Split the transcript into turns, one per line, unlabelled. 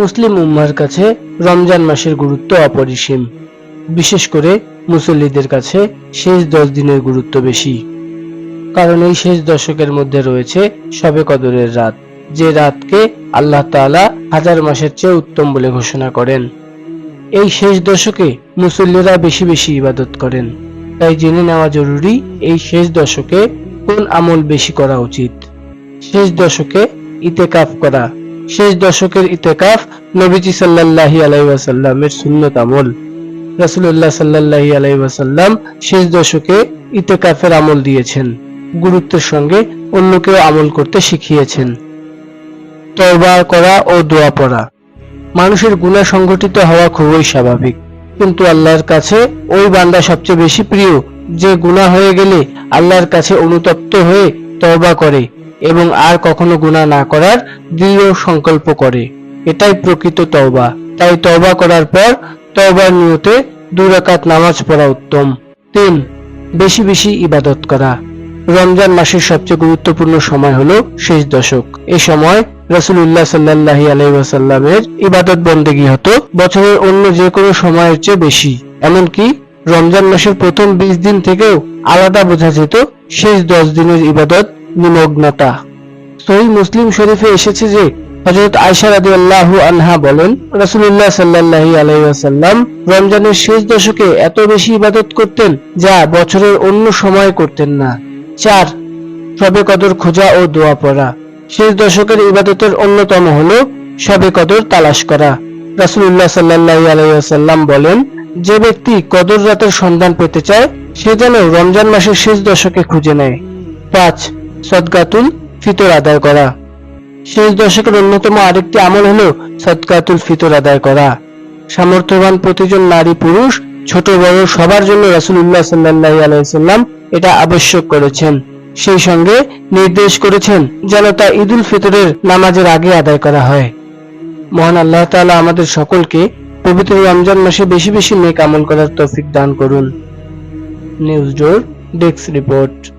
মুসলিম উম্মার কাছে রমজান মাসের গুরুত্ব অপরিসীম। বিশেষ করে মুসল্লিদের কাছে শেষ দশ দিনের গুরুত্ব বেশি। কারণ এই শেষ দশকের মধ্যে রয়েছে শবে কদরের রাত, যে রাতকে আল্লাহ তাআলা হাজার মাসের চেয়ে উত্তম বলে ঘোষণা করেন। এই শেষ দশকে মুসল্লিরা বেশি বেশি ইবাদত করেন। তাই জেনে নেওয়া জরুরি এই শেষ দশকে কোন আমল বেশি করা উচিত। শেষ দশকে ইতেকাফ করা শেষ দশকের ইতেকাফ নবীজি সাল্লাল্লাহু আলাইহি ওয়াসাল্লামের সুন্নত আমল। রাসূলুল্লাহ সাল্লাল্লাহু আলাইহি ওয়াসাল্লাম শেষ দশকে ইতেকাফের আমল দিয়েছেন, গুরুত্বের সঙ্গে অন্যকেও আমল করতে শিখিয়েছেন। তওবা করা ও দোয়া পড়া, মানুষের গুনাহ সংগঠিত হওয়া খুবই স্বাভাবিক। কিন্তু আল্লাহর কাছে ওই বান্দা সবচেয়ে বেশি প্রিয়, যে গুনাহ হয়ে গেলে আল্লাহর কাছে অনুতপ্ত হয়ে তওবা করে। এবং আর কখনো গুনাহ না করার দৃঢ় সংকল্প করে। এটাই প্রকৃত তওবা। তাই তওবা করার পর তওবার নিয়তে দুই রাকাত নামাজ পড়া উত্তম। তিন, বেশি বেশি ইবাদত করা। রমজান মাসের সবচেয়ে গুরুত্বপূর্ণ সময় হলো শেষ দশক। এই সময় রাসূলুল্লাহ সাল্লাল্লাহু আলাইহি ওয়াসাল্লামের ইবাদত বন্দেগী হতো, বছরের অন্য যে কোনো সময়ের চেয়ে বেশি। এমনকি রমজান মাসের প্রথম বিশ দিন থেকেও আলাদা বোঝা যেত শেষ দশ দিনের ইবাদত নিমগ্নতা। সহি মুসলিম শরীফে এসেছে যে হযরত আয়েশা রাদিয়াল্লাহু আনহা বলেন, রাসূলুল্লাহ সাল্লাল্লাহু আলাইহি ওয়াসাল্লাম রমজানের শেষ দশকে এত বেশি ইবাদত করতেন যা বছরের অন্য সময় করতেন না। চার, শবে কদর খোঁজা ও দোয়া পড়া। শেষ দশকের ইবাদতের অন্যতম হলো শবে কদর তালাশ করা। রাসূলুল্লাহ সাল্লাল্লাহু আলাইহি ওয়াসাল্লাম বলেন, যে ব্যক্তি কদর রাতের সন্ধান পেতে চায়, সে যেন রমজান মাসের শেষ দশকে খুঁজে নেয়। পাঁচ সদকাতুল ফিতর আদায় করা। শেষ দশকের অন্যতম আরেকটি আমল হলো সদকাতুল ফিতর আদায় করা। সামর্থ্যবান প্রতিজন নারী পুরুষ, ছোট বড় সবার জন্য রাসূলুল্লাহ সাল্লাল্লাহু আলাইহি সাল্লাম এটা আবশ্যক করেছেন। সেই সঙ্গে নির্দেশ করেছেন যেন তা ঈদুল ফিতরের নামাজের আগে আদায় করা হয়। মহান আল্লাহ তাআলা আমাদের সকলকে পবিত্র রমজান মাসে বেশি বেশি নেক আমল করার তৌফিক দান করুন। News door desk report.